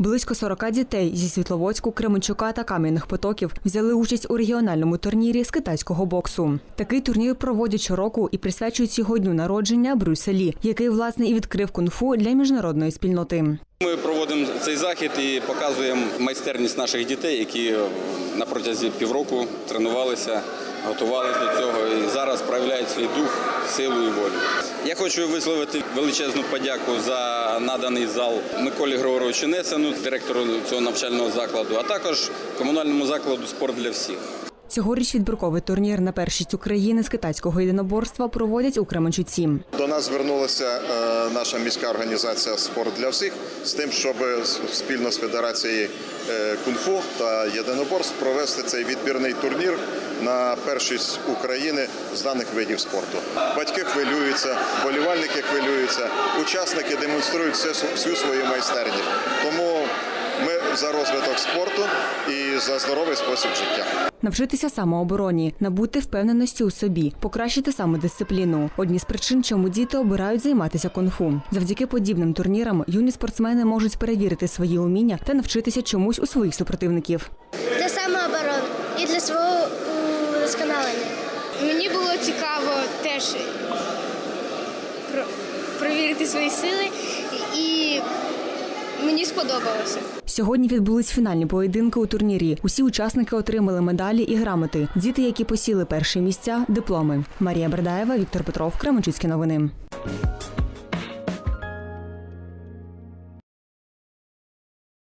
Близько 40 дітей зі Світловодську, Кременчука та Кам'яних Потоків взяли участь у регіональному турнірі з китайського боксу. Такий турнір проводять щороку і присвячують його дню народження Брюсселі, який власне і відкрив кунг-фу для міжнародної спільноти. Ми проводимо цей захід і показуємо майстерність наших дітей, які на протязі півроку тренувалися, готувалися до цього і зараз проявляють свій дух, силу і волю. Я хочу висловити величезну подяку за наданий зал Миколі Григоровичу Несену, директору цього навчального закладу, а також комунальному закладу спорт для всіх. Цьогоріч відбірковий турнір на першість України з китайського єдиноборства проводять у Кременчуці. До нас звернулася е, наша міська організація Спорт для всіх з тим, щоб спільно з федерацією е, кунг-фу та єдиноборств провести цей відбірний турнір на першість України з даних видів спорту. Батьки хвилюються, болівальники хвилюються, учасники демонструють всю свою майстерність. Тому ми за розвиток спорту і за здоровий спосіб життя. Навчитися самообороні, набути впевненості у собі, покращити самодисципліну. Одні з причин, чому діти обирають займатися кунг-фу. Завдяки подібним турнірам юні спортсмени можуть перевірити свої уміння та навчитися чомусь у своїх супротивників. для самооборони і для свого м, вдосконалення. Мені було цікаво теж про- перевірити свої сили, і сподобалося. Сьогодні відбулись фінальні поєдинки у турнірі. Усі учасники отримали медалі і грамоти. Діти, які посіли перші місця, дипломи. Марія Бердаєва, Віктор Петров, Кременчуцькі новини.